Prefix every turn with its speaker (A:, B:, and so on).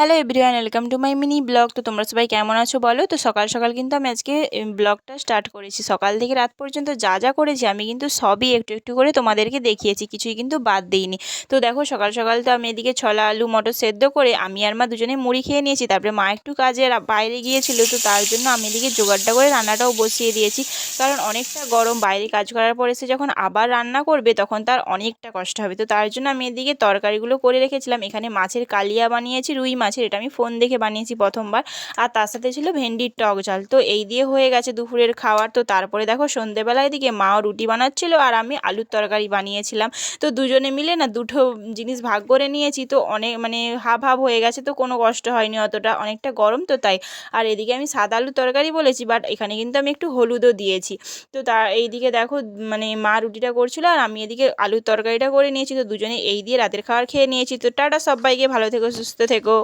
A: Hello everyone welcome to my mini blog তো তোমরা সবাই কেমন আছো বলো? তো সকাল সকাল কিন্তু আমি আজকে ব্লগটা স্টার্ট করেছি। সকাল থেকে রাত পর্যন্ত যা যা করেছি, আমি কিন্তু সবই একটু একটু করে তোমাদেরকে দেখিয়েছি। কিছুই কিন্তু বাদ দিইনি। তো দেখো সকাল সকাল তো আমি এদিকে ছলা, আলু, মটর সেদ্ধ করে আমি আর মা দুজনে মুড়ি খেয়ে নিয়েছি। তারপরে মা একটু কাজে বাইরে গিয়েছিল, তো তার জন্য আমি এদিকে জোগাড়টা করে রান্নাটাও বসিয়ে দিয়েছি। কারণ অনেকটা গরম, বাইরে কাজ করার পরে সে যখন আবার রান্না করবে, তখন তার অনেকটা কষ্ট হবে। তো তার জন্য আমি এদিকে তরকারিগুলো করে রেখেছিলাম। এখানে মাছের কালিয়া বানিয়েছি, রুই মাছের এটা আমি ফোন দেখে বানিয়েছি প্রথমবার। আর তার সাথে ছিল ভেন্ডির টক ঝাল। তো এই দিয়ে হয়ে গেছে দুপুরের খাওয়ার। তো তারপরে দেখো সন্ধেবেলায় দিকে মাও রুটি বানাচ্ছিল আর আমি আলুর তরকারি বানিয়েছিলাম। তো দুজনে মিলে না দুটো জিনিস ভাগ করে নিয়েছি। তো অনেক মানে হাফ হাফ হয়ে গেছে। তো কোনো কষ্ট হয়নি অতটা, অনেকটা গরম তো তাই। আর এদিকে আমি সাদা আলুর তরকারি বলেছি বাট এখানে কিন্তু আমি একটু হলুদও দিয়েছি। তো তার এইদিকে দেখো মানে মা রুটিটা করছিল আর আমি এদিকে আলুর তরকারিটা করে নিয়েছি। তো দুজনে এই দিয়ে রাতের খাবার খেয়ে নিয়েছি। তো টাটা সবাইকে, ভালো থেকো, সুস্থ থেকো।